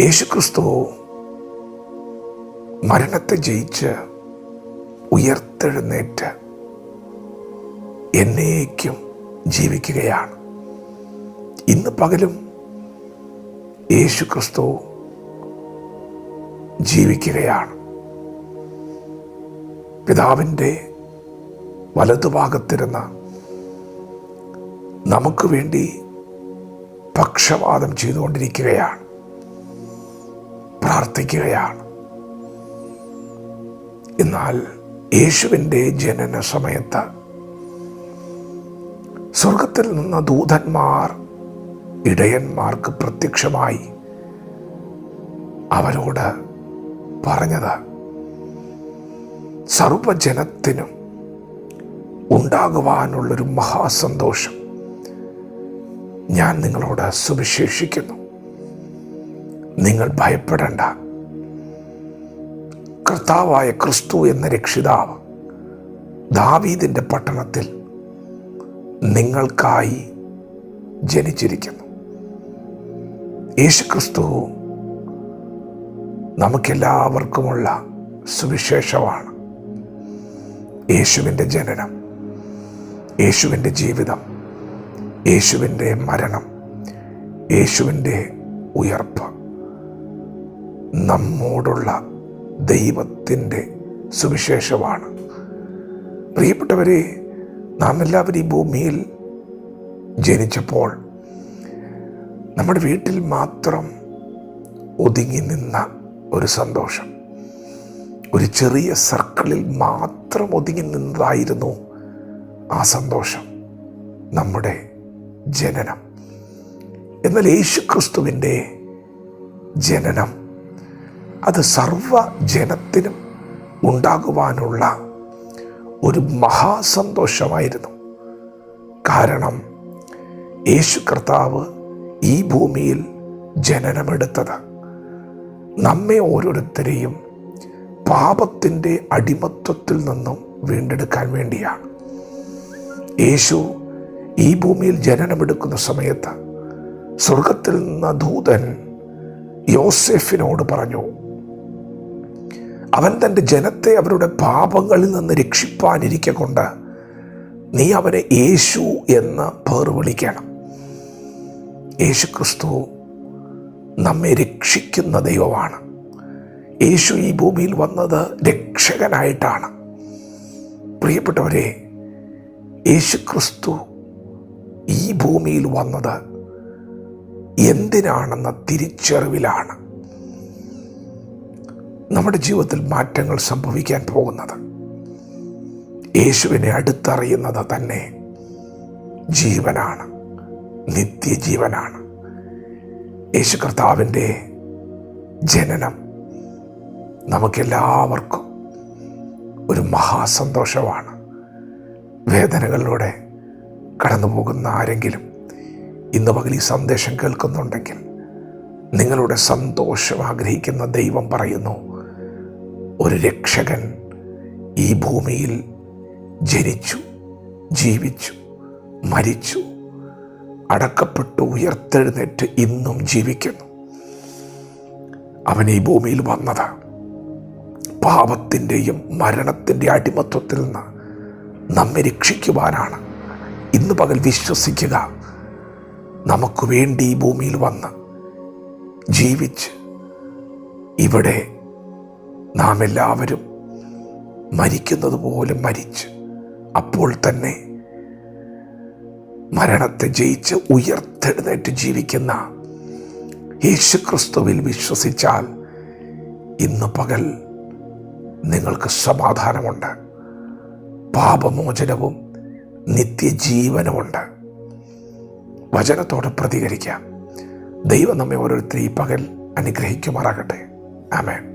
യേശുക്രിസ്തു മരണത്തെ ജയിച്ച് ഉയർത്തെഴുന്നേറ്റ് എന്നേക്കും ജീവിക്കുകയാണ്. ഇന്ന് പകലും യേശു ക്രിസ്തു ജീവിക്കുകയാണ്. പിതാവിന്റെ വലതുഭാഗത്തിരുന്ന നമുക്ക് വേണ്ടി പക്ഷപാതം ചെയ്തുകൊണ്ടിരിക്കുകയാണ്. പ്രാർത്ഥിക്കുകയാണ്. എന്നാൽ യേശുവിന്റെ ജനന സമയത്ത് സ്വർഗത്തിൽ നിന്ന് ദൂതന്മാർ ഇടയന്മാർക്ക് പ്രത്യക്ഷമായി അവരോട് പറഞ്ഞത് സർവജനത്തിനും ഉണ്ടാകുവാനുള്ളൊരു മഹാസന്തോഷം ഞാൻ നിങ്ങളോട് സുവിശേഷിക്കുന്നു. നിങ്ങൾ ഭയപ്പെടേണ്ട. കർത്താവായ ക്രിസ്തു എന്ന രക്ഷിതാവ് ദാവീദിന്റെ പട്ടണത്തിൽ നിങ്ങൾക്കായി ജനിച്ചിരിക്കുന്നു. യേശുക്രിസ്തു നമുക്കെല്ലാവർക്കുമുള്ള സുവിശേഷമാണ്. യേശുവിന്റെ ജനനം യേശുവിന്റെ ജീവിതം യേശുവിന്റെ മരണം യേശുവിന്റെ ഉയർപ്പ്. നമ്മോടുള്ള ദൈവത്തിന്റെ സുവിശേഷമാണ്. പ്രിയപ്പെട്ടവരെ നാം എല്ലാവരും ഈ ഭൂമിയിൽ ജനിച്ചപ്പോൾ നമ്മുടെ വീട്ടിൽ മാത്രം ഒതുങ്ങി നിന്ന ഒരു സന്തോഷം. ഒരു ചെറിയ സർക്കിളിൽ മാത്രം ഒതുങ്ങി നിന്നതായിരുന്നു ആ സന്തോഷം നമ്മുടെ ജനനം. എന്നാൽ യേശു ക്രിസ്തുവിന്റെ ജനനം അത് സർവ ജനത്തിനും ഉണ്ടാകുവാനുള്ള ഒരു മഹാസന്തോഷമായിരുന്നു. കാരണം യേശു കർത്താവ് ഈ ഭൂമിയിൽ ജനനമെടുത്തത്. നമ്മെ ഓരോരുത്തരെയും പാപത്തിന്റെ അടിമത്വത്തിൽ നിന്നും വീണ്ടെടുക്കാൻ വേണ്ടിയാണ്. യേശു ഈ ഭൂമിയിൽ ജനനമെടുക്കുന്ന സമയത്ത് സ്വർഗത്തിൽ നിന്ന ദൂതൻ യോസെഫിനോട് പറഞ്ഞു അവൻ തന്റെ ജനത്തെ അവരുടെ പാപങ്ങളിൽ നിന്ന് രക്ഷിപ്പാനിരിക്കെ കൊണ്ട് നീ അവനെ യേശു എന്ന് പേർ വിളിക്കണം. യേശു ക്രിസ്തു നമ്മെ രക്ഷിക്കുന്ന ദൈവമാണ്. യേശു ഈ ഭൂമിയിൽ വന്നത് രക്ഷകനായിട്ടാണ്. പ്രിയപ്പെട്ടവരെ യേശു ക്രിസ്തു ഈ ഭൂമിയിൽ വന്നത് എന്തിനാണെന്ന തിരിച്ചറിവിലാണ്. നമ്മുടെ ജീവിതത്തിൽ മാറ്റങ്ങൾ സംഭവിക്കാൻ പോകുന്നത്. യേശുവിനെ അടുത്തറിയുന്നത് തന്നെ ജീവനാണ് നിത്യജീവനാണ്. യേശു കർത്താവിന്റെ ജനനം നമുക്കെല്ലാവർക്കും ഒരു മഹാസന്തോഷമാണ്. വേദനകളിലൂടെ കടന്നു പോകുന്ന ആരെങ്കിലും ഇന്ന് പകൽ ഈ സന്ദേശം കേൾക്കുന്നുണ്ടെങ്കിൽ നിങ്ങളുടെ സന്തോഷം ആഗ്രഹിക്കുന്ന ദൈവം പറയുന്നു ഒരു രക്ഷകൻ ഈ ഭൂമിയിൽ ജനിച്ചു ജീവിച്ചു മരിച്ചു അടക്കപ്പെട്ടു ഉയർത്തെഴുന്നേറ്റ് ഇന്നും ജീവിക്കുന്നു. അവൻ ഈ ഭൂമിയിൽ വന്നത് പാപത്തിന്റെയും മരണത്തിന്റെ അടിമത്വത്തിൽ നിന്ന് നമ്മെ രക്ഷിക്കുവാനാണ്. ഇന്ന് പകൽ വിശ്വസിക്കുക നമുക്ക് വേണ്ടി ഈ ഭൂമിയിൽ വന്ന് ജീവിച്ച് ഇവിടെ നാം എല്ലാവരും മരിക്കുന്നത് പോലെ മരിച്ച് അപ്പോൾ തന്നെ മരണത്തെ ജയിച്ച് ഉയർത്തെഴുന്നേറ്റ് ജീവിക്കുന്ന യേശുക്രിസ്തുവിൽ വിശ്വസിച്ചാൽ ഇന്ന് പകൽ നിങ്ങൾക്ക് സമാധാനമുണ്ട്. പാപമോചനവും നിത്യജീവനുമുണ്ട്. വചനത്തോടെ പ്രതികരിക്കാം. ദൈവം നമ്മെ ഓരോരുത്തരും ഈ പകൽ അനുഗ്രഹിക്കുമാറാകട്ടെ. ആമേൻ.